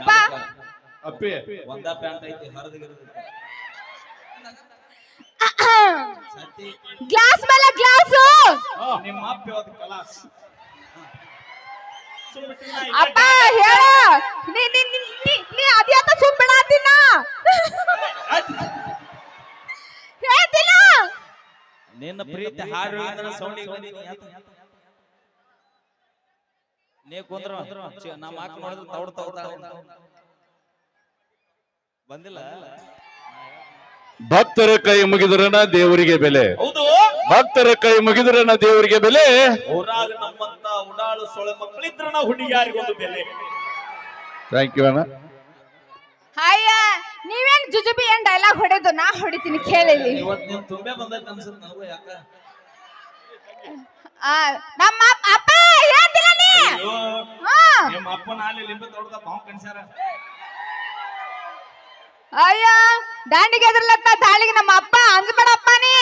ಯಪ್ಪ ಅಪ್ಪಿ. ಒಂದ ಪ್ಯಾಂಟ್ ಐತಿ ಹರಿದಿಗಿರೋದು ಗ್ಲಾಸ್ ಮೇಲೆ ಗ್ಲಾಸ್. ನಿಮ್ಮ ಅಪ್ಪ ಇವತ್ತು ಕಲಾಸ್. ಅಪ್ಪ ಹೇಳ. ನೀ ನೀ ನೀ ನೀ- ಹೇಳ್ತಿಲ್ಲ. ನಿನ್ನ ಪ್ರೀತಿ ಹಾರು ಸೌಂಡ್ ನೀ ಕುಂದ್ರ. ನಮ್ಮ ತೌಡ್ ತೌಡ್ ಬಂದಿಲ್ಲ? ಭಕ್ತರ ಕೈ ಮುಗಿದ್ರನ ದೇವರಿಗೆ ಬೆಲೆ. ಹೌದು. ಭಕ್ತರ ಕೈ ಮುಗಿದ್ರನ ದೇವರಿಗೆ ಬೆಲೆ. ಊರಾಗ ನಮ್ಮಂತ ಉಡಾಳು ಸೊಳೆ ಮಕ್ಕಳಿದ್ರ ನಾವು ಹುಡುಗಿಯಾರಿಗೊಂದು ಬೆಲೆ. ಥ್ಯಾಂಕ್ ಯು ಅಣ್ಣ. ಅಯ್ಯ ನೀವೇನ್ ಜುಜುಬಿ ಏನ್ ಡೈಲಾಗ್ ಹೊಡೆದು ನಾ ಹೊಡಿತೀನಿ ಕೇಳಿ ಇವತ್ ನೀನ್ ತುಂಬೆ ಬಂದೈತೆ ಅನ್ಸುತ್ತೆ ನಾವು ಯಾಕ? ಆ, ನಮ್ಮ ಅಪ್ಪ ಹೇಳ್ತಿಲ್ಲ ನೀ? ನಿಮ್ಮ ಅಪ್ಪನ ಅಲ್ಲಿ ಲಿಂಬೆ ತೊಡ್ದ ಬಾವು ಕಣ್ಸ್ಯಾರ? ಅಯ್ಯ ದಾಂಡಿಗೆ ಎದ್ರಲತ್ತ ತಾಳಿಗೆ ನಮ್ಮ ಅಪ್ಪ ಅಂದ್ಬೇಡಪ್ಪ ನೀ.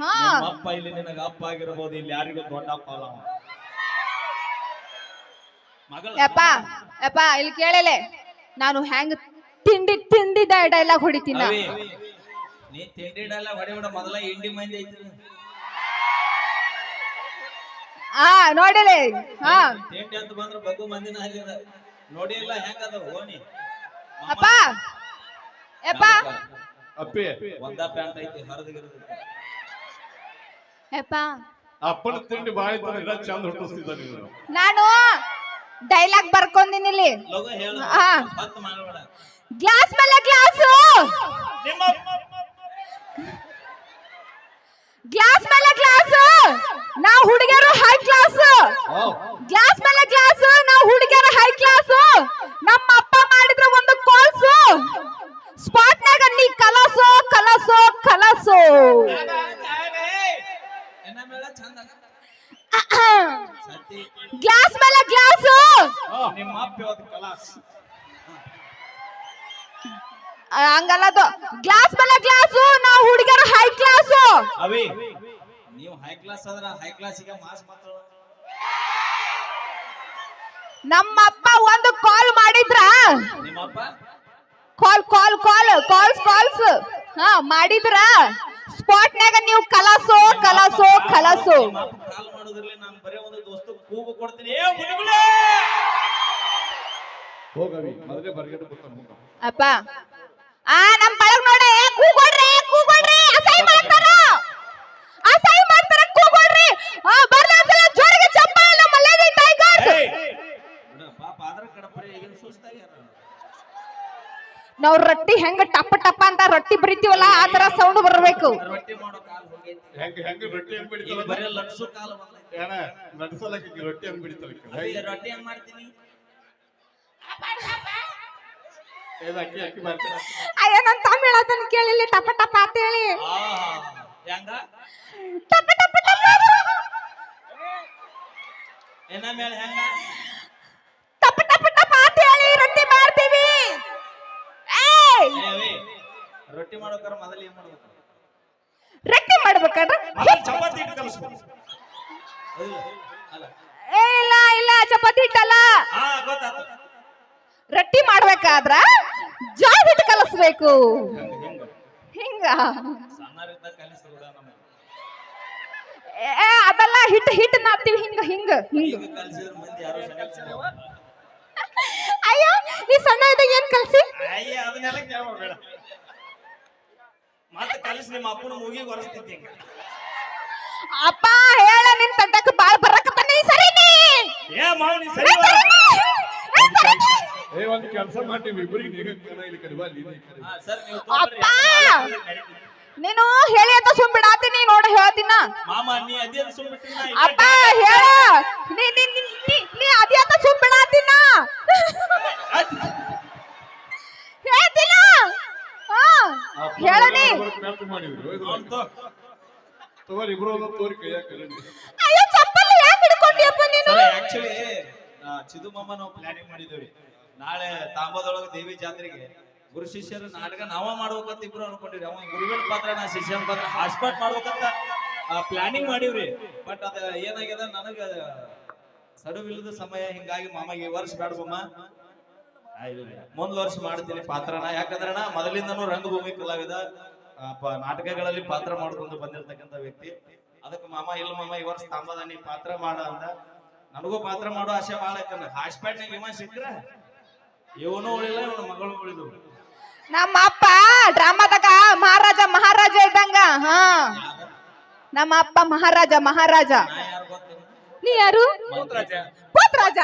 ಹಾ ಅಪ್ಪ ಇಲ್ಲಿ ನಿನಗ ಅಪ್ಪ ಆಗಿರ್ಬೋದು ಇಲ್ಲಿ ಯಾರಿಗೂ ದೊಡ್ಡ ಅಪ್ಪ ಅಲ್ಲ ಯಪ್ಪ ಯಪ್ಪ ಇಲ್ಲಿ ಕೇಳಲೆ. ನಾನು ಹೆಂಗ್ ತಿಂಡಿ ತಿಂಡಿ ಡೈಲಾಗ್ ಹೊಡಿತೀನಿ? ನೀ ತಿಂಡಿಡಲ್ಲ ಹೊಡಿ ಬಿಡ ಮೊದಲ ಇಂಡಿ ಮಂದಿ ಐತಿ ಆ ನೋಡಿಲೆ ಹಾ. ತಿಂಡಿ ಅಂತ ಬಂದ್ರ ಬಗ್ಗು ಮಂದಿನ ಅಲ್ಲಿ ನೋಡಿಲ್ಲ ನೋಡಿ ಇಲ್ಲ ಹೆಂಗದ ಓಣಿ? ಅಪ್ಪ. ಯಪ್ಪ ಅಪ್ಪಿ. ಒಂದ ಪ್ಯಾಂಟ್ ಐತಿ ಹರಿದಿಗಿರೋದು ಯಪ್ಪ ಅಪ್ಪನ ತಿಂಡಿ ಬಾಳಿ ತಂದ್ರೆ ಚಂದ ಹುಟ್ಟಿಸ್ತಿದ್ದ ನೀನು. ನಾನು ಡೈಲಾಗ್ ಬರ್ಕೊಂಡಿನಿ ಇಲ್ಲಿ. ಲಗು ಹೇಳು. ಹಾ. ಹತ್ತು ಮಾಡಬೇಡ ಗ್ಲಾಸ್ ಮೇಲೆ ಗ್ಲಾಸ್. ನಿಮ್ಮ ಗ್ಲಾಸ್ ಮೇಲೆ ನಾವು ಹುಡುಗಿಯರು ಹೈ ಕ್ಲಾಸ್ ಗ್ಲಾಸ್ ಮೇಲೆ ಗ್ಲಾಸ್ ನಾವು ಹುಡುಗಿಯರು ಹೈ ಕ್ಲಾಸ್ ನಮ್ಮ ಅಪ್ಪ ಮಾಡಿದ್ರೆ ಒಂದು ಕಾಲ್ಸು ಸ್ಪಾಟ್ನಾಗ ನೀ ಕಲಸೋ ಕಲಸೋ ಕಲಸೋ. ಗ್ಲಾಸ್ ಮೇಲೆ ಗ್ಲಾಸ್ ನಿಮ್ಮ ಗ್ಲಾಸ್ ಮೇಲೆ ಗ್ಲಾಸ್ ನಾವು ಹುಡುಗಿಯರು ಹೈ ಕ್ಲಾಸ್ ಅವಿ. ನೀವು ಹೈ ಕ್ಲಾಸ್ ಆದ್ರ ಹೈ ಕ್ಲಾಸಿಗೆ ಮಾಸ್ ಮಾತಾಡೋ ನಮ್ಮಪ್ಪ ಒಂದು ಕಾಲ್ ಮಾಡಿದ್ರ? ನಿಮ್ಮಪ್ಪ? ಕಾಲ್ ಕಾಲ್ ಕಾಲ್ ಕಾಲ್ಸ್ ಕಾಲ್ಸ್ ಹಾ ಮಾಡಿದ್ರ? ಸ್ಪಾಟ್ನಾಗ ನೀವು ಕಲಸೋ ಕಲಸೋ ಕಲಸೋ. ಅಪ್ಪ ಕಾಲ್ ಮಾಡೋದ್ರಲ್ಲಿ ನಾನು ಬರೇ ಒಂದು ದೋಸ್ತು ಕೂಗು ಕೊಡ್ತೀನಿ. ಏ ಮುನಿಗುಳೆ ಹೋಗವಿ ಮೊದಲೇ ಬರ್ಗೆಟ್ ಬರ್ತಾನೆ ಹೋಗ ಅಪ್ಪ. ಆ ನಮ್ಮ ಬಳಗ್ ನೋಡ. ಕೂಗೋಡ್ರಿ ಕೂಗೊಡ್ರಿ ಅಸೈ ಮಾಡ್ತಾರಾ. ಆ ಬರ್ಲಿ ಒಂದ್ಸಲ ಜೋರಿಗೆ ಚಪ್ಪಾಳೆ ನಮ್ಮ ಮಲ್ಲೇಜ್ ಟೈಗರ್ಸ್ ಏಯ್! ಬಿಡು, ಪಾಪ ಆದ್ರ ಕಡಪರೆ ಈಗಿನ ಸುಸ್ತಾಗ್ಯಾರ ನಾವ್ ರೊಟ್ಟಿ ಹೆಂಗ ಟಪ್ಪ ಟಪ್ಪ ಅಂತ ರೊಟ್ಟಿ ಬರಿತೀವಲ್ಲ ಆತರ ತರ ಸೌಂಡ್ ಬರಬೇಕು. ರೊಟ್ಟಿ ಮಾಡೋ ಕಾಲ್ ಹೋಗೈತಿ. ಹೆಂಗ ಹೆಂಗ ರೊಟ್ಟಿ ಹೆಂಗ್ ಈಗ ಬಿಡಿತಾಳ ಬರೀ ಲಟ್ಸು ಕಾಲ ಬಂದೈತಿ ಏನ ನಡ್ಸಲಕ್ಕೆ ರೊಟ್ಟಿ ಹೆಂಗ್ ಬಿಡಿತಾಳ ಅವಿ, ರೊಟ್ಟಿ ಹೆಂಗ್ ಮಾಡ್ತೀನಿ? ಏನ್ ಅಕ್ಕಿ ಅಕ್ಕಿ ಅಯ್ಯ ನನ್ ತಮ್ಮ ಹೇಳತನ ಕೇಳಿಲ್ಲ ಟಪ್ಪ ಟಪ್ಪ ಅಂತ ಹೇಳಿ. ಆಹಾ ಹೆಂಗ? ಟಪ್ಪ ಟಪ್ಪ ಟಪ್ಪ. ಎನ್ನ ಮೇಲೆ ಹೆಂಗ? ಅಂತ ಹೇಳಿ ರೊಟ್ಟಿ ಮಾಡ್ತೀವಿ. ಏಯ್! ರೊಟ್ಟಿ ಮಾಡ್ಬೇಕಾದ್ರೆ ಮೊದಲು ಏನ್ ಮಾಡ್ಬೇಕು? ರೊಟ್ಟಿ ಮಾಡ್ಬೇಕಂದ್ರ ಮೊದಲು ಚಪಾತಿ ಹಿಟ್ಟು ಕಲಿಸ್ಬೇಕು. ಅಲ್ಲ. ಏ ಇಲ್ಲ ಇಲ್ಲ ಚಪಾತಿ ಹಿಟ್ಟಲ್ಲ. ಹಾ ರೊಟ್ಟಿ ಮಾಡ್ಬೇಕಾದ್ರ ಜೋಳ ಹಿಟ್ಟು ಕಲಸ್ಬೇಕು. ಹೆಂಗ ಸಣ್ಣರಿದ್ದ ಕಲಿಸ್ರು ಏ ಅದಲ್ಲ ಹಿಟ್ ಹಿಟ್ಟು ನಾದ್ತೀವಿ. ಹಿಂಗ ಹಿಂಗ ಹಿಂಗ. ಅಯ್ಯೋ ನೀ ಸಣ್ಣ ಇದ್ದಾಗ ಏನ್ ಕಲ್ಸಿ? ಅಯ್ಯ ಅದನ್ನೆಲ್ಲ ಕೇಳಬೇಡ ಮತ್ತೆ ಕಲಿಸಿ ನಿಮ್ಮ ಅಪ್ಪನ ಮೂಗಿಗೆ ಒರೆಸ್ತಿದ್ದೆ ಅಪ್ಪ ಹೇಳ ನಿನ್ ತಂಡಕ್ಕೆ ಬಾಳ ಬರಕತ್ತಾನ ಈ ಸರಿ ನೀ. ಏ ಮಾವ ನೀ ಸರಿ ಏ, ಒಂದ್ ಕೆಲಸ ಮಾಡ್ತೀವಿ ಇಬ್ಬರಿಗೆ ನೀಗ ಕಣ ಇಲ್ಲಿ ಹಾ ಸರ್ ನೀವು ತಗೊಂಡ್ರಿ, ಅಪ್ಪ! ಯಾಕಂದ್ರೆ. ನೀನು ಹೇಳಿ ಅಂತ ಸುಮ್ ಬಿಡಾತೀನಿ ನೋಡಿ ಹೇಳ್ತೀನ. ಮಾಮ ನೀ ಅದೇ ಅಪ್ಪ ಹೇಳ. ನೀ ನೀ ನೀ ನೀ- ನೀ ಅಂತ ಸುಮ್ ಬಿಡಾತೀನ ಹೇಳ್ತಿಲ್ಲ ಹಾ. ಹೇಳ ನೀ. ನೆನಪು ಮಾಡಿದ್ರು. ತಗೋರಿ ಇಬ್ರು ಒಂದೊಂದು ತೋರಿ ಕೈಯಾಗ ಕರೀರಿ ಅಯ್ಯೋ ಚಪ್ಪಲ್ ಯಾಕೆ ಹಿಡ್ಕೊಂಡಿಯಪ್ಪ ನೀನು? ಸರ್ ಆಕ್ಚುಲಿ ಚಿದು ಮಾಮ ನಾವು ಪ್ಲಾನಿಂಗ್ ಮಾಡಿದ್ದೇವೆ ನಾಳೆ ತಾಂಬದೊಳಗೆ ದೇವಿ ಜಾತ್ರೆಗೆ ಗುರು ಶಿಷ್ಯರು ನಾಟಕ ನಾವ ಮಾಡ್ಬೇಕಂತ ಇಬ್ರು ಅನ್ಕೊಂಡಿರಿ ಅವ ಗುರುಗಳ ಪಾತ್ರ, ನಾ ಶಿಷ್ಯನ ಪಾತ್ರ ಹಾಸ್ಪಾಟ್ ಮಾಡ್ಬೇಕಂತ ಪ್ಲಾನಿಂಗ್ ಮಾಡೀವ್ರಿ. ಬಟ್ ಅದ ಏನಾಗ್ಯದ ನನಗ ಸಡುವಿಲ್ಲದ ಸಮಯ ಹಿಂಗಾಗಿ ಮಾಮಗೆ ಈ ವರ್ಷ ಬೇಡ ಬಮ್ಮ ಮುಂದ್ ವರ್ಷ ಮಾಡ್ತೀನಿ ಪಾತ್ರನ. ಯಾಕಂದ್ರೆ ನಾ ಮೊದಲಿಂದನೂ ರಂಗಭೂಮಿ ಕಲಾವಿದ ನಾಟಕಗಳಲ್ಲಿ ಪಾತ್ರ ಮಾಡ್ಕೊಂಡು ಬಂದಿರತಕ್ಕಂತ ವ್ಯಕ್ತಿ. ಅದಕ್ಕೆ ಮಾಮ, ಇಲ್ಲ ಮಾಮ, ಈ ವರ್ಷ ತಾಂಬದ ನೀ ಪಾತ್ರ ಮಾಡ ಅಂದ. ನನಗೂ ಪಾತ್ರ ಮಾಡೋ ಆಸೆ ಐತನ. ಹಾಸ್ಪಿಟ್ನಾಗ ಇವ ಸಿಕ್ಕ್ರ? ಇವನು ಉಳಿಲ್ಲ, ಇವನು ಮಗಳು ಉಳಿದು ನಮ್ಮ ಅಪ್ಪ ಡ್ರಾಮಾದಾಗ ಮಹಾರಾಜ ಮಹಾರಾಜ ಇದ್ದಂಗ. ಹಾ. ನಮ್ಮ ಅಪ್ಪ ಮಹಾರಾಜ ಮಹಾರಾಜ. ನಾ ಯಾರು? ಪೋತ್ರಾಜ. ಪೋತ್ರಾಜ?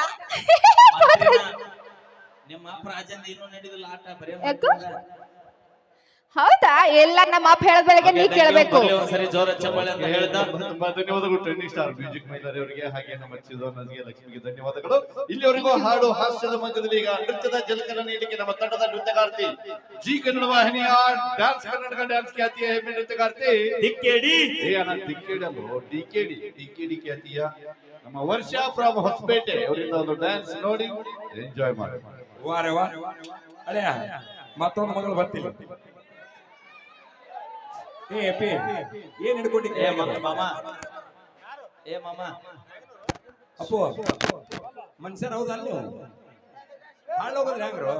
ನಿಮ್ಮ ಅಪ್ಪ ರಾಜ ಏನೂ ನಡೆದಿಲ್ಲ ಆಟ ಬರೀ? ಹೌದಾ? ಎಲ್ಲ ನಮ್ಮ ಅಪ್ಪ ಹೇಳದ ಬೆಳಗ್ಗೆ ನೀ ಕೇಳಬೇಕು. ಸರಿ ಜೋರ ಚಪ್ಪಾಳೆ ಅಂತ ಹೇಳಿದ ಧನ್ಯವಾದಗಳು ಟ್ರೆಂಡಿಂಗ್ ಸ್ಟಾರ್ ಮ್ಯೂಸಿಕ್ ಮೈಲಾರಿಯವರಿಗೆ ಹಾಗೆ ನಮ್ಮ ಚಿದೋರ್ ನದಿಗೆ ಲಕ್ಷ್ಮಿಗೆ ಧನ್ಯವಾದಗಳು. ಇಲ್ಲಿವರೆಗೂ ಹಾಡು ಹಾಸ್ಯದ ಮಧ್ಯದಲ್ಲಿ ಈಗ ನೃತ್ಯದ ಜಲಕರ ನೀಡಿಕೆ ನಮ್ಮ ತಂಡದ ನೃತ್ಯಗಾರ್ತಿ ಜಿ ಕನ್ನಡ ವಾಹಿನಿಯ ಡ್ಯಾನ್ಸ್ ಕರ್ನಾಟಕ ಡ್ಯಾನ್ಸ್ ಖ್ಯಾತಿಯ ಹೆಮ್ಮೆ ನೃತ್ಯಗಾರ್ತಿ. ದಿಕ್ಕೇಡಿ. ಏ ಅಣ್ಣ ದಿಕ್ಕೇಡಿ ಅಲ್ಲೋ ಡಿಕೆಡಿ ಡಿಕೆಡಿ ಖ್ಯಾತಿಯ ನಮ್ಮ ವರ್ಷ ಫ್ರಮ್ ಹೊಸಪೇಟೆ. ಅವರಿಂದ ಒಂದು ಡ್ಯಾನ್ಸ್ ನೋಡಿ ಎಂಜಾಯ್ ಮಾಡಿ. ವಾರೆ ವಾ ಅಳೆಯ ಮತ್ತೊಂದು ಮಗಳು ಬರ್ತಿಲ್ಲ ಏ ಅಪ್ಪಿ ಏನ್ ಹಿಡ್ಕೊಂಡಿದ್ದೆ ಏ ಮ- ಮಾಮ. ಏ ಮಾಮ. ಅಪ್ಪು. ಮನುಷ್ಯನ ಹೌದಲ್ಲ ನೀವು ಹೋಗೋದ್ರೆ ಹೆಂಗ್ರು?